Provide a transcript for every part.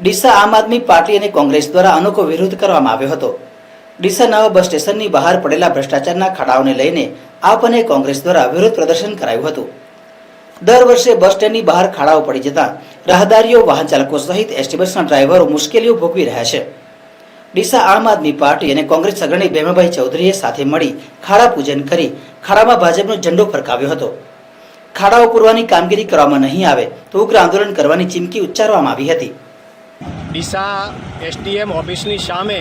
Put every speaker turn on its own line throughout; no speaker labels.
ડીસા આમ આદમી પાર્ટી અને કોંગ્રેસ દ્વારા અનોખો વિરોધ કરવામાં આવ્યો હતો. ડીસા નવા બસ સ્ટેશનની બહાર પડેલા ભ્રષ્ટાચારના ખાડાઓને લઈને આપ અને કોંગ્રેસ દ્વારા વિરોધ પ્રદર્શન કરાયું હતું. દર વર્ષે બસ સ્ટેન્ડની બહાર ખાડાઓ પડી જતા રાહદારીઓ, વાહન ચાલકો સહિત એસટી બસના ડ્રાઈવરો મુશ્કેલીઓ ભોગવી રહ્યા છે. ડીસા આમ આદમી પાર્ટી અને કોંગ્રેસ અગ્રણી ભેમાભાઈ ચૌધરીએ સાથે મળી ખાડા પૂજન કરી ખાડામાં ભાજપનો ઝંડો ફરકાવ્યો હતો. ખાડાઓ પૂરવાની કામગીરી કરવામાં નહીં આવે તો ઉગ્ર આંદોલન કરવાની ચીમકી ઉચ્ચારવામાં આવી હતી.
ડીસા એસડીએમ ઓફિસની સામે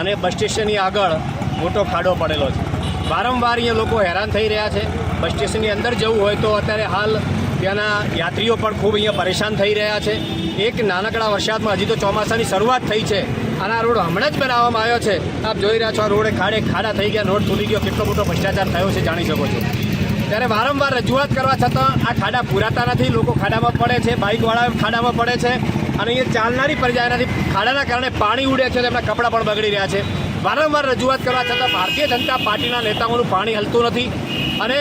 અને બસ સ્ટેશનની આગળ મોટો ખાડો પડેલો છે. વારંવાર અહીંયા લોકો હેરાન થઈ રહ્યા છે. બસ સ્ટેશનની અંદર જવું હોય તો અત્યારે હાલ ત્યાંના યાત્રીઓ પણ ખૂબ અહીંયા પરેશાન થઈ રહ્યા છે. એક નાનકડા વરસાદમાં હજી તો ચોમાસાની શરૂઆત થઈ છે. અને આ રોડ હમણાં જ બનાવવામાં આવ્યો છે. આપ જોઈ રહ્યા છો આ રોડે ખાડે ખાડા થઈ ગયા, રોડ તૂટી ગયો. કેટલો મોટો ભ્રષ્ટાચાર થયો છે જાણી શકો છો. ત્યારે વારંવાર રજૂઆત કરવા છતાં આ ખાડા પૂરાતા નથી. લોકો ખાડામાં પડે છે, બાઇકવાળા ખાડામાં પડે છે અને અહીંયા ચાલનારી પ્રજા નથી. ખાડાના કારણે પાણી ઉડે છે, તેમના કપડાં પણ બગડી રહ્યા છે. વારંવાર રજૂઆત કરવા છતાં ભારતીય જનતા પાર્ટીના નેતાઓનું પાણી હલતું નથી અને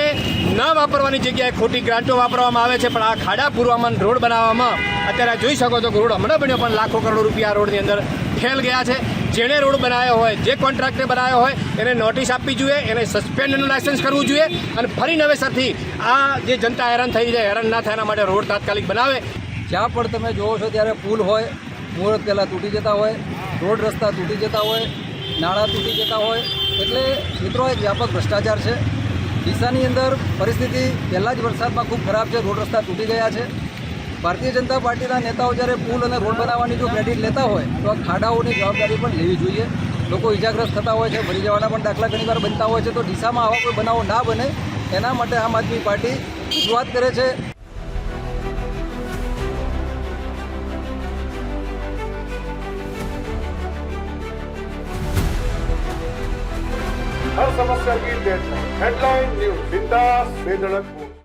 ન વાપરવાની જગ્યાએ ખોટી ગ્રાન્ટો વાપરવામાં આવે છે. પણ આ ખાડા પૂરવામાં રોડ બનાવવામાં અત્યારે જોઈ શકો છો રોડ હમણાં બન્યો, પણ લાખો કરોડ રૂપિયા રોડની અંદર ફેલ ગયા છે. જેણે રોડ બનાવ્યો હોય, જે કોન્ટ્રાક્ટરે બનાવ્યો હોય, એને નોટિસ આપવી જોઈએ, એને સસ્પેન્ડનું લાયસન્સ કરવું જોઈએ અને ફરી નવેસરથી આ જે જનતા હેરાન થઈ જાય, હેરાન ના થાય એના માટે રોડ તાત્કાલિક બનાવે.
જ્યાં પણ તમે જોવો છો ત્યારે પુલ હોય, મુહૂર્ત પહેલાં તૂટી જતા હોય, રોડ રસ્તા તૂટી જતા હોય, નાળા તૂટી જતા હોય, એટલે મિત્રો એક વ્યાપક ભ્રષ્ટાચાર છે. ડીસાની અંદર પરિસ્થિતિ પહેલાં જ વરસાદમાં ખૂબ ખરાબ છે, રોડ રસ્તા તૂટી ગયા છે. ભારતીય જનતા પાર્ટીના નેતાઓ જ્યારે પુલ અને રોડ બનાવવાની જો ક્રેડિટ લેતા હોય તો આ ખાડાઓની જવાબદારી પણ લેવી જોઈએ લોકો ઇજાગ્રસ્ત થતા હોય છે મરી જવાના પણ દાખલા ઘણીવાર બનતા હોય છે તો ડીસામાં આવા કોઈ બનાવો ના બને એના માટે આમ આદમી પાર્ટી રજૂઆત કરે છે
हर समस्या की डेडलाइन हेडलाइन न्यूज बिंदास बेधड़क बोल